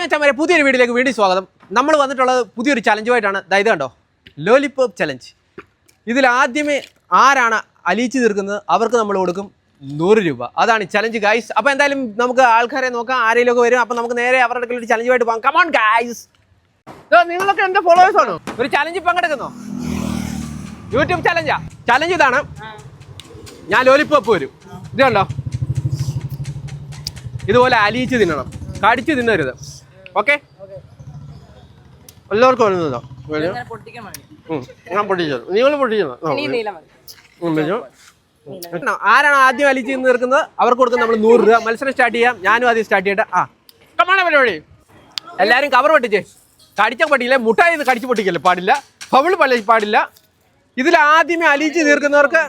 മച്ചന്മാരെ പുതിയൊരു വീഡിയോയിലേക്ക് വീണ്ടും സ്വാഗതം. നമ്മൾ വന്നിട്ടുള്ളത് പുതിയൊരു ചലഞ്ചുമായിട്ടാണ് ദാ ഇത് കണ്ടോ? ലോലിപോപ്പ് ചലഞ്ച് ഇതിൽ ആദ്യമേ ആരാണ് അലിയിച്ച് തീർക്കുന്നത്? അവർക്ക് നമ്മൾ കൊടുക്കും നൂറ് രൂപ. അതാണ് ചലഞ്ച് ഗൈസ് അപ്പോൾ എന്തായാലും നമുക്ക് ആൾക്കാരെ നോക്കാം ആരെങ്കിലും ഒക്കെ വരും. അപ്പോൾ നമുക്ക് നേരെ അവരുടെ അടുക്കൽ ഒരു ചലഞ്ചുമായിട്ട് പോകാം. കമോൺ ഗൈസ് നിങ്ങളൊക്കെ എന്റെ ഫോളോവേഴ്സ് ആണോ? ഒരു ചലഞ്ച് പങ്കെടുക്കുന്നോ യൂട്യൂബ് ചലഞ്ചാ ചലഞ്ച് ഇതാണ്. ഞാൻ ലോലിപ്പോപ്പ് വരും. ഇത് കണ്ടോ? ഇതുപോലെ അലിയിച്ച് തിന്നണം. കടിച്ച് തിന്നരുത്. ഓക്കെ? എല്ലാവർക്കും വരുന്നതോ. ഞാൻ പൊട്ടിച്ചത് നിങ്ങൾ പൊട്ടിച്ചത്. ആരാണ് ആദ്യം വലിച്ചു തീർക്കുന്നത്? അവർക്ക് കൊടുക്കുന്ന നമ്മൾ നൂറ് രൂപ. മത്സരം സ്റ്റാർട്ട് ചെയ്യാം. ഞാനും ആദ്യം സ്റ്റാർട്ട് ചെയ്യട്ടെ. ആ. കമാണ് പരിപാടി എല്ലാവരും കവർ പൊട്ടിച്ചേ. കടിച്ച പൊട്ടിക്കില്ല? മുട്ടായി ഇത് കടിച്ചു പൊട്ടിക്കല്ലേ? പാടില്ല. ഫവിൾ പല പാടില്ല. ഇതിൽ ആദ്യമേ അലിച്ചു തീർക്കുന്നവർക്ക്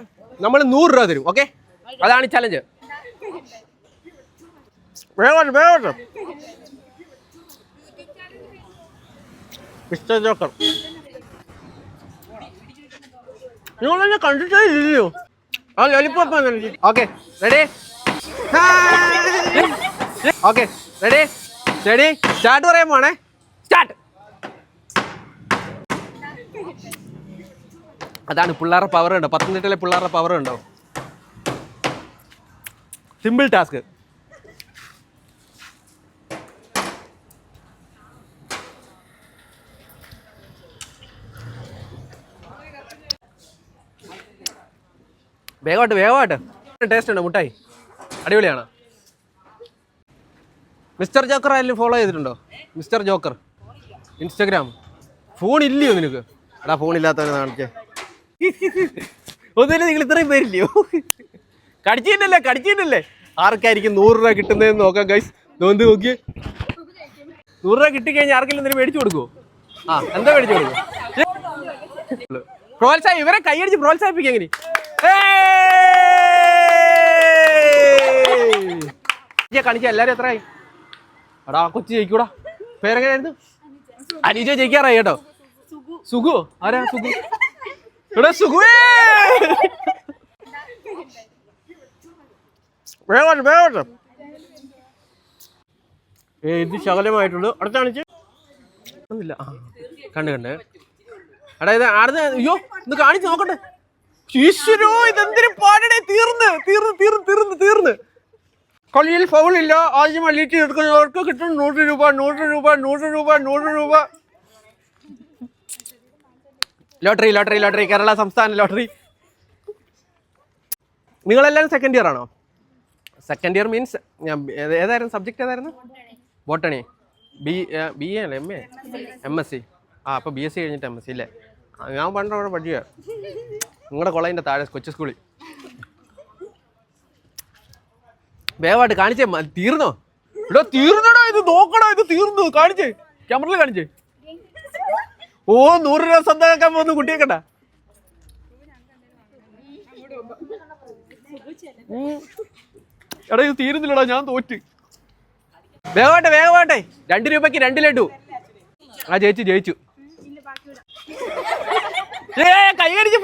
നമ്മൾ നൂറ് രൂപ തരും. ഓക്കെ? അതാണ് ചലഞ്ച് വേഗം വേഗം മിസ്റ്റർ ജോക്കർ. നിങ്ങളെന്നെ കണ്ടിട്ടേ ഇല്ലയോ ആ lollipop okay ready okay ready ready start പറയാൻ പോണേ. സ്റ്റാർട്ട് അതാണ് പിള്ളേരുടെ പവർ ഉണ്ടോ? പത്തനംതിട്ടയിലെ പിള്ളേരുടെ പവർ ഉണ്ടോ? സിമ്പിൾ ടാസ്ക് വേഗമായിട്ട് വേഗമായിട്ട്. ടേസ്റ്റ് ഉണ്ട്? മുട്ടായി? അടിപൊളിയാണ്. മിസ്റ്റർ ജോക്കർ ആയാലും ഫോളോ ചെയ്തിട്ടുണ്ടോ? Mister joker. ഇൻസ്റ്റഗ്രാം. ഫോൺ ഇല്ലയോ നിനക്ക്? എടാ ഫോൺ ഇല്ലാത്തവരെ കാണിക്കേ ഒന്നുമില്ല നിങ്ങൾ ഇത്രയും പേരില്ലയോ? കടിച്ചിട്ടല്ലേ കടിച്ചിട്ടല്ലേ? ആർക്കായിരിക്കും നൂറ് രൂപ കിട്ടുന്നതെന്ന് നോക്കാം ഗൈസ് നോന്ത് നോക്കി നൂറ് രൂപ കിട്ടിക്കഴിഞ്ഞാൽ ആർക്കെങ്കിലും എന്തെങ്കിലും മേടിച്ചു കൊടുക്കുമോ ആ എന്താ മേടിച്ചു കൊടുക്കും പ്രോത്സാഹം ഇവരെ കൈയടിച്ച് പ്രോത്സാഹിപ്പിക്കാം എങ്ങനെ? കാണിച്ച എല്ലാരും എത്രയായി? എടാ കൊച്ചു ജയിക്കൂടാ. പേരെങ്ങനെയായിരുന്നു അനീജ ജയിക്കാറായി കേട്ടോ. സുഖു. ആരാ സുഖു? എടാ സുഖുവേ! വേഗം വേഗം ഏ ഇത് ശകലമായിട്ടുള്ളൂ അടുത്ത കാണിച്ച്. ഒന്നില്ല ആ കണ്ട് കണ്ട്. എടാ ഇത് ആടുന്ന അയ്യോ ഇത് കാണിച്ച് നോക്കട്ടെ. ഈശ്വരോ ഇതെന്തിനു പാടേ തീർന്ന് തീർന്ന് തീർന്ന് തീർന്ന്. കളിയിൽ ഫൗളില്ല ആദ്യം അല്ലിട്ട് എടുക്കുന്നവർക്ക് കിട്ടും. നൂറ് രൂപ നൂറ് രൂപ നൂറ് രൂപ നൂറ് രൂപ. Lottery lottery lottery. കേരള സംസ്ഥാന ലോട്ടറി. നിങ്ങളെല്ലാവരും സെക്കൻഡ് ഇയർ ആണോ? സെക്കൻഡ് ഇയർ മീൻസ് ഞാൻ ഏതായിരുന്നു സബ്ജക്റ്റ് ഏതായിരുന്നു? ബോട്ടണി. ബി ബി എ അല്ലേ? M A M S C ആ അപ്പോൾ ബി എസ് സി കഴിഞ്ഞിട്ട് എം എസ് സി അല്ലേ ഞാൻ പണ്ട് അവിടെ പഠിക്കുക നിങ്ങളുടെ കോളേജിന്റെ താഴെ കൊച്ചു സ്കൂളിൽ. വേഗമായിട്ട് കാണിച്ചേ തീർന്നോ? എടോ തീർന്നടാ ഇത് നോക്കടാ ഇത് തീർന്നു. കാണിച്ചേ ക്യാമറയിൽ കാണിച്ചേ. ഓ നൂറ് രൂപ സ്വന്തമാക്കാൻ പോകുന്നു കുട്ടിയെ കണ്ട എടാ ഇത് തീരുന്നില്ലടാ ഞാൻ തോറ്റ്. വേഗമാട്ടെ വേഗമാട്ടെ രണ്ട് രൂപയ്ക്ക് രണ്ട് ലഡു. ആ ജയിച്ചു ജയിച്ചു. ഏ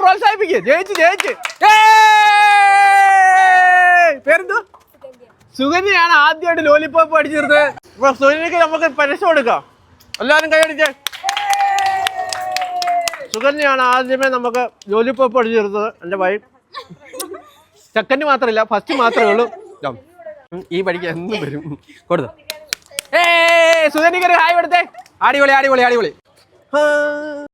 പ്രോത്സാഹിപ്പിക്കേ. ജയിച്ചു ജയിച്ചു. ഏയ്! പേരെന്തോ സുഗന്യയാണ് ആദ്യമായിട്ട് ലോലിപ്പോപ്പ് അടിച്ചിരുന്നത്. ഇപ്പൊ സുഗന്യക്ക് നമുക്ക് പരസ്യം കൊടുക്കാം. എല്ലാവരും കൈയടിച്ചേ സുഗന്യയാണ് ആദ്യമേ നമുക്ക് ലോലിപ്പോപ്പ് അടിച്ചിരുന്നത്. എന്റെ വൈ. സെക്കൻഡ് മാത്രമല്ല ഫസ്റ്റ് മാത്രമേ ഉള്ളൂ. ഈ പഠിക്കാൻ എന്ത് വരും? കൊടുത്തു. ഏ സുഗന്ധിക്ക് ഒരു ഹായ് കൊടുത്തേ. അടിപൊളി അടിപൊളി അടിപൊളി.